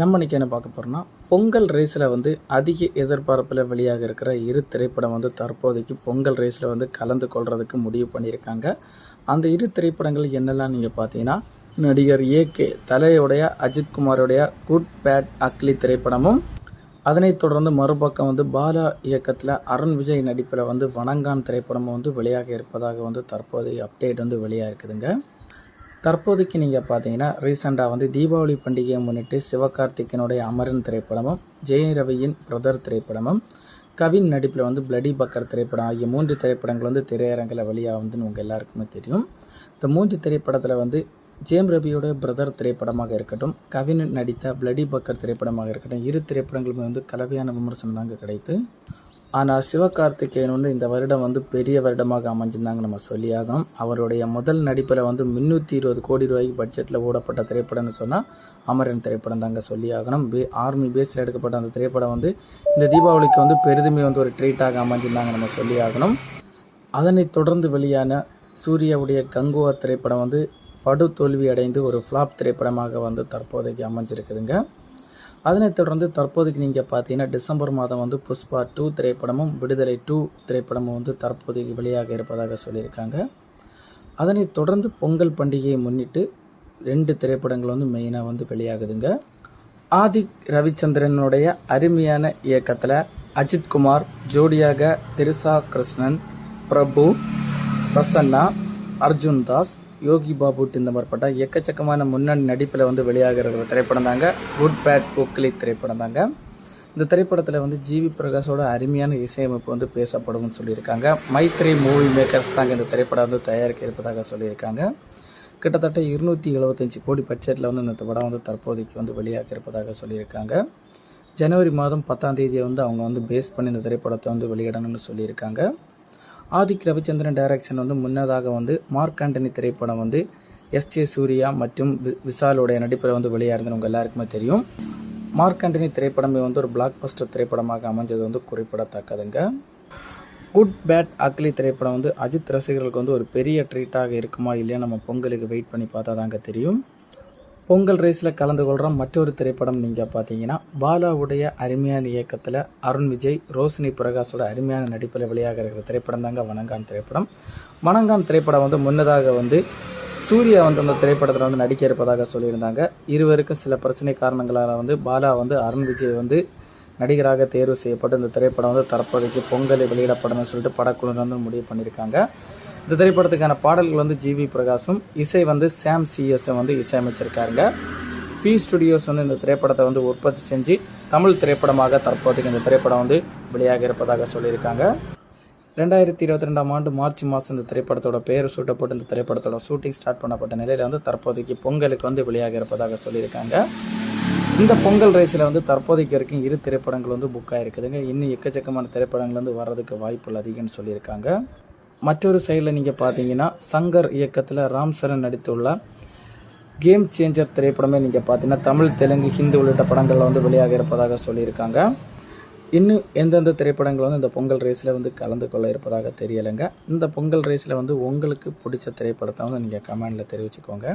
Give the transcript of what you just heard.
நம்ம இன்னைக்கு என்ன பார்க்க போகிறோம்னா பொங்கல் ரேஸில் வந்து அதிக எதிர்பார்ப்பில் வெளியாக இருக்கிற இரு திரைப்படம் வந்து தற்போதைக்கு பொங்கல் ரேஸில் வந்து கலந்து கொள்கிறதுக்கு முடிவு பண்ணியிருக்காங்க. அந்த இரு திரைப்படங்கள் என்னெல்லாம் நீங்கள் பார்த்தீங்கன்னா நடிகர் ஏகே தலையுடைய அஜித்குமாருடைய குட் பேட் அக்லி திரைப்படமும் அதனைத் தொடர்ந்து மறுபக்கம் வந்து பாலா இயக்கத்தில் அருண் விஜய் நடிப்பில் வந்து வணங்கான் திரைப்படமும் வந்து வெளியாக இருப்பதாக வந்து தற்போதைய அப்டேட் வந்து வெளியாக இருக்குதுங்க தற்போதைக்கு நீங்கள் பார்த்தீங்கன்னா ரீசெண்டாக வந்து தீபாவளி பண்டிகையை முன்னிட்டு சிவகார்த்திகனுடைய அமரன் திரைப்படமும் ஜெய ரவியின் பிரதர் திரைப்படமும் கவின் நடிப்பில் வந்து பிளடி பக்கர் திரைப்படம் ஆகிய மூன்று திரைப்படங்கள் வந்து திரையரங்கில் வெளியாக வந்து உங்கள் எல்லாருக்குமே தெரியும். இந்த மூன்று திரைப்படத்தில் வந்து ஜேம் ரவியோட பிரதர் திரைப்படமாக இருக்கட்டும் கவின் நடித்த பிளடி பக்கர் திரைப்படமாக இருக்கட்டும் இரு திரைப்படங்களுமே வந்து கலவையான விமர்சனம் தாங்க கிடைத்து ஆனால் சிவகார்த்திகேயன் வந்து இந்த வருடம் வந்து பெரிய வருடமாக அமைஞ்சிருந்தாங்க நம்ம சொல்லியாகணும். அவருடைய முதல் நடிப்பில் வந்து முந்நூற்றி இருபது கோடி ரூபாய்க்கு பட்ஜெட்டில் ஓடப்பட்ட திரைப்படம்னு சொன்னால் அமரன் திரைப்படம் தாங்க சொல்லியாகணும். பே ஆர்மி பேஸில் எடுக்கப்பட்ட அந்த திரைப்படம் வந்து இந்த தீபாவளிக்கு வந்து பெரிதுமே வந்து ஒரு ட்ரீட்டாக அமைஞ்சிருந்தாங்க நம்ம சொல்லியாகணும். அதனைத் தொடர்ந்து வெளியான சூர்யாவுடைய கங்குவா திரைப்படம் வந்து படு தோல்வி அடைந்து ஒரு ஃப்ளாப் திரைப்படமாக வந்து தற்போதைக்கு அமைஞ்சிருக்குதுங்க. அதனைத் தொடர்ந்து தற்போதைக்கு நீங்கள் பார்த்தீங்கன்னா டிசம்பர் மாதம் வந்து புஷ்பா டூ திரைப்படமும் விடுதலை டூ திரைப்படமும் வந்து தற்போதைக்கு வெளியாக இருப்பதாக சொல்லியிருக்காங்க. அதனைத் தொடர்ந்து பொங்கல் பண்டிகையை முன்னிட்டு ரெண்டு திரைப்படங்கள் வந்து மெயினாக வந்து வெளியாகுதுங்க. ஆதி ரவிச்சந்திரனுடைய அருமையான இயக்கத்தில் அஜித் குமார் ஜோடியாக திரிசா கிருஷ்ணன் பிரபு பிரசன்னா அர்ஜுன் தாஸ் யோகி பாபு இந்த மாதிரிப்பட்ட எக்கச்சக்கமான முன்னணி நடிப்பில் வந்து வெளியாகிற ஒரு திரைப்படம் தாங்க. குட் பேட் போக்கிலி திரைப்படம் தாங்க. இந்த திரைப்படத்தில் வந்து ஜிவி பிரகாஷோட அருமையான இசையமைப்பு வந்து பேசப்படும்னு சொல்லியிருக்காங்க. மைத்ரி மூவி மேக்கர்ஸ் தாங்க இந்த திரைப்படம் வந்து தயாரிக்க இருப்பதாக சொல்லியிருக்காங்க. கிட்டத்தட்ட இருநூற்றி எழுபத்தஞ்சி கோடி பட்ஜெட்டில் வந்து இந்த படம் வந்து தற்போதைக்கு வந்து வெளியாக இருப்பதாக சொல்லியிருக்காங்க. ஜனவரி மாதம் பத்தாம் தேதியை வந்து அவங்க வந்து பேஸ் பண்ணி இந்த திரைப்படத்தை வந்து வெளியிடணும்னு சொல்லியிருக்காங்க. ஆதிக் ரவிச்சந்திரன் டைரக்ஷன் வந்து முன்னதாக வந்து மார்க் ஆண்டனி திரைப்படம் வந்து எஸ் ஜே சூர்யா மற்றும் வி- விசாலுடைய நடிப்பில் வந்து வெளியாகிறது உங்கள் எல்லாருக்குமே தெரியும். மார்க் ஆண்டனி திரைப்படமே வந்து ஒரு பிளாக் பஸ்டர் திரைப்படமாக அமைஞ்சது வந்து குறிப்பிடத்தக்கதுங்க. குட் பேட் அக்லி திரைப்படம் வந்து அஜித் ரசிகர்களுக்கு வந்து ஒரு பெரிய ட்ரீட்டாக இருக்குமா இல்லையா நம்ம பொங்கலுக்கு வெயிட் பண்ணி பார்த்தா தாங்க தெரியும். பொங்கல் ரேஸில் கலந்து கொள்கிற மற்றொரு திரைப்படம் நீங்கள் பார்த்தீங்கன்னா பாலாவுடைய அருமையான இயக்கத்தில் அருண் விஜய் ரோஷினி பிரகாஷோட அருமையான நடிப்பில் வெளியாக இருக்கிற திரைப்படம் தாங்க வணங்கான் திரைப்படம். வணங்கான் திரைப்படம் வந்து முன்னதாக வந்து சூர்யா வந்து அந்த திரைப்படத்தில் வந்து நடிக்க இருப்பதாக சொல்லியிருந்தாங்க. இருவருக்கும் சில பிரச்சனை காரணங்களால் வந்து பாலா வந்து அருண் விஜய் வந்து நடிகராக தேர்வு செய்யப்பட்டு இந்த திரைப்படம் வந்து தற்போதைக்கு பொங்கலை வெளியிடப்படணும்னு சொல்லிட்டு படக்குழு வந்து முடிவு பண்ணியிருக்காங்க. இந்த திரைப்படத்துக்கான பாடல்கள் வந்து ஜிவி பிரகாஷும் இசை வந்து சாம் சிஎஸ்ஸும் வந்து இசையமைச்சிருக்காருங்க. பி ஸ்டுடியோஸ் வந்து இந்த திரைப்படத்தை வந்து உற்பத்தி செஞ்சு தமிழ் திரைப்படமாக தற்போதைக்கு இந்த திரைப்படம் வந்து வெளியாக இருப்பதாக சொல்லியிருக்காங்க. ரெண்டாயிரத்தி இருபத்தி ரெண்டாம் ஆண்டு மார்ச் மாதம் இந்த திரைப்படத்தோட பெயர் சூட்டப்பட்டு இந்த திரைப்படத்தோட ஷூட்டிங் ஸ்டார்ட் பண்ணப்பட்ட நிலையில் வந்து தற்போதைக்கு பொங்கலுக்கு வந்து வெளியாக இருப்பதாக சொல்லியிருக்காங்க. இந்த பொங்கல் ரேஸில் வந்து தற்போதைக்கு வரைக்கும் இரு திரைப்படங்கள் வந்து புக் ஆகிருக்குதுங்க இன்னும் எக்கச்சக்கமான திரைப்படங்கள் வந்து வர்றதுக்கு வாய்ப்புகள் அதிகம்னு சொல்லியிருக்காங்க. மற்றொரு சைடில் நீங்கள் பார்த்தீங்கன்னா சங்கர் இயக்கத்தில் ராம் சரண் நடித்துள்ள கேம் சேஞ்சர் திரைப்படமே நீங்கள் பார்த்தீங்கன்னா தமிழ் தெலுங்கு ஹிந்தி உள்ளிட்ட படங்களில் வந்து வெளியாக இருப்பதாக சொல்லியிருக்காங்க. இன்னும் எந்தெந்த திரைப்படங்கள் வந்து இந்த பொங்கல் ரேஸில் வந்து கலந்து கொள்ள இருப்பதாக தெரியலைங்க. இந்த பொங்கல் ரேஸில் வந்து உங்களுக்கு பிடிச்ச திரைப்படத்தை வந்து நீங்கள் கமெண்டில் தெரிவிச்சுக்கோங்க.